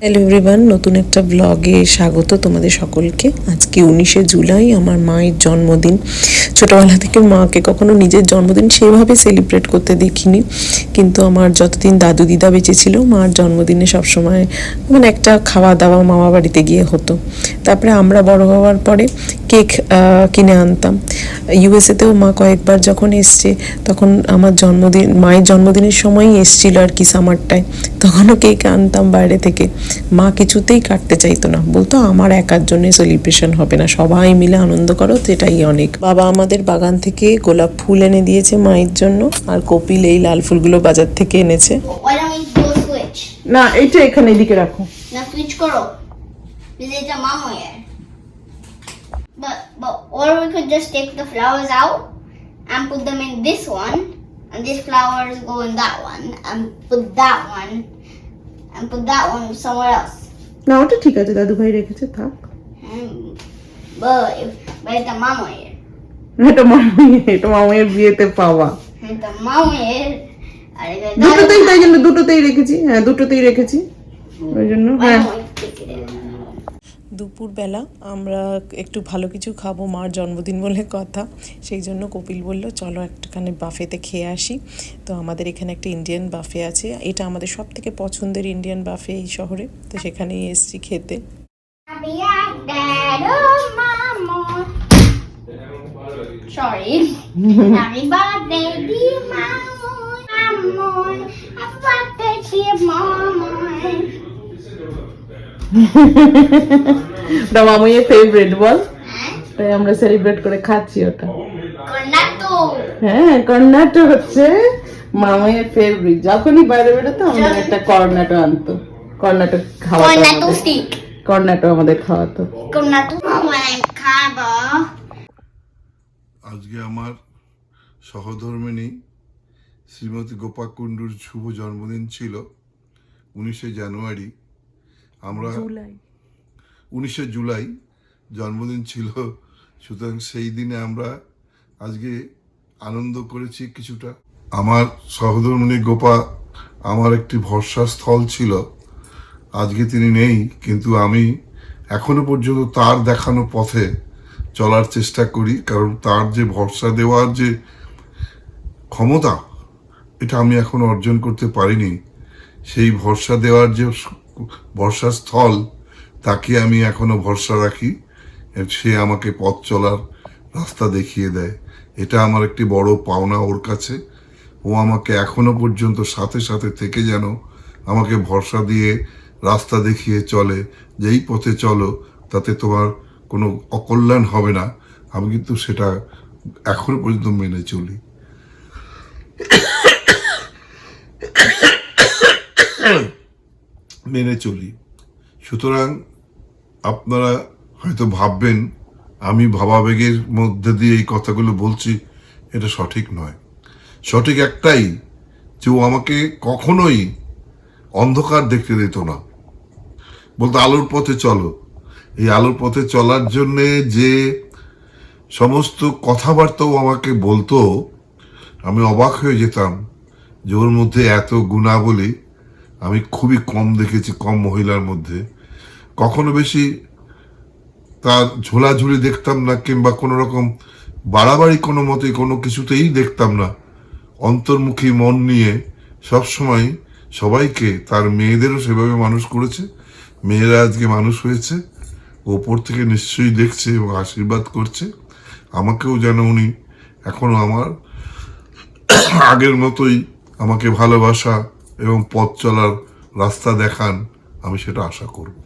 Hello everyone নতুন একটা ব্লগে স্বাগত তোমাদের সকলকে। আজকে উনিশে জুলাই, আমার মায়ের জন্মদিন। ছোটবেলা থেকে মাকে কখনো নিজের জন্মদিন সেভাবে সেলিব্রেট করতে দেখিনি। কিন্তু আমার যতদিন দাদু দিদা বেঁচে ছিল, মার জন্মদিনে সবসময় মানে একটা খাওয়া দাওয়া মামা বাড়িতে গিয়ে হতো। তারপরে আমরা বড় হওয়ার পরে কেক কিনে আনতাম। ইউএসএতেও মা কয়েকবার যখন এসছে তখন আমার জন্মদিন মায়ের জন্মদিনের সময়ই এসছিল আর কি সামারটায়। তখনও কেক আনতাম বাইরে থেকে। মা কিছুতেই কাটতে চাইতো না। বলতো আমার একার জন্য সেলিব্রেশন হবে না। সবাই মিলে আনন্দ করো সেটাই অনেক। বাবা আমাদের বাগান থেকে গোলাপ ফুল এনে দিয়েছে মায়ের জন্য আর কপিল এই লাল ফুলগুলো বাজার থেকে এনেছে? না এইটা এখানে এদিকে রাখো। Now switch করো. The mama here. But but or we could just take the flowers out and put them in this one, and these flowers go in that one, and put that one, and put that one somewhere else. না ওটা ঠিক আছে দাদু ভাই রেখেছে থাক Hmm. But if but it's the mama here. এটা মামাই এটা মামাইয়ের বিয়েতে পাওয়া It's the mama here. আর এটা দুটোতেই তাই জন্য দুটোতেই রেখেছি হ্যাঁ দুটোতেই রেখেছি ওই জন্য Why হ্যাঁ দুপুরবেলা আমরা একটু ভালো কিছু খাব, মার জন্মদিন বলে কথা। সেই জন্য কপিল বলল, চলো একটুখানি বাফেতে খেয়ে আসি। তো আমাদের এখানে একটা ইন্ডিয়ান বাফে আছে। এটা আমাদের সব থেকে পছন্দের ইন্ডিয়ান বাফে এই শহরে। তো সেখানেই এসেছি খেতে. Sorry. ওটা মামাইয়ের ফেভারিট বল হ্যাঁ? তাই আমরা সেলিব্রেট করে খাচ্ছি ওটা. হ্যাঁ কর্নাটো হচ্ছে মামাইয়ের ফেভারিট যখনই বাইরে বেরোতো আমাদের একটা কর্নাটো আনতো কর্নাটো stick. কর্নাটো আমাদের খাওয়াতো Kaba. আজকে আমার সহধর্মিণী শ্রীমতী গোপা কুণ্ডুর শুভ জন্মদিন ছিল উনিশে জানুয়ারি আমরা উনিশে জুলাই জন্মদিন ছিল সুতরাং সেই দিনে আমরা আজকে আনন্দ করেছি কিছুটা। আমার সহধর্মিণী গোপা আমার একটি ভরসা স্থল ছিল। আজকে তিনি নেই কিন্তু আমি এখনও পর্যন্ত তার দেখানো পথে চলার চেষ্টা করি কারণ তার যে ভরসা দেওয়ার যে ক্ষমতা এটা আমি এখন অর্জন করতে পারিনি। সেই ভরসা দেওয়ার যে স- ভরসা স্থল তাকে আমি এখনও ভরসা রাখি। সে আমাকে পথ চলার রাস্তা দেখিয়ে দেয়। এটা আমার একটি বড় পাওনা ওর কাছে। ও আমাকে এখনও পর্যন্ত সাথে সাথে থেকে যেন আমাকে ভরসা দিয়ে রাস্তা দেখিয়ে চলে। যেই পথে চলো, তাতে তোমার কোনো অকল্যাণ হবে না। আমি কিন্তু সেটা এখনও পর্যন্ত মেনে চলি। মেনে চলি। সুতরাং আপনারা হয়তো ভাববেন, আমি ভাবাবেগের মধ্যে দিয়ে এই কথাগুলো বলছি, এটা সঠিক নয়। সঠিক একটাই যে ও আমাকে কখনোই অন্ধকার দেখতে দিত না। বলতো, আলোর পথে চলো। এই আলোর পথে চলার জন্যে যে সমস্ত কথাবার্তাও আমাকে বলতো, আমি অবাক হয়ে যেতাম যে ওর মধ্যে এত গুণাবলী আমি খুবই কম দেখেছি কম মহিলার মধ্যে। কখনো বেশি তার ঝোলাঝুলি দেখতাম না, কিংবা কোনো রকম বাড়াবাড়ি কোনো মতে কোনো কিছুতেই দেখতাম না। অন্তর্মুখী মন নিয়ে সবসময় সবাইকে, তার মেয়েদেরও সেভাবে মানুষ করেছে। মেয়েরা আজকে মানুষ হয়েছে, ওপর থেকে নিশ্চয়ই দেখছে এবং আশীর্বাদ করছে। আমাকেও যেন উনি এখনও আমার আগের মতোই আমাকে ভালোবাসা এবং পথ চলার রাস্তা দেখান আমি সেটা আশা করব।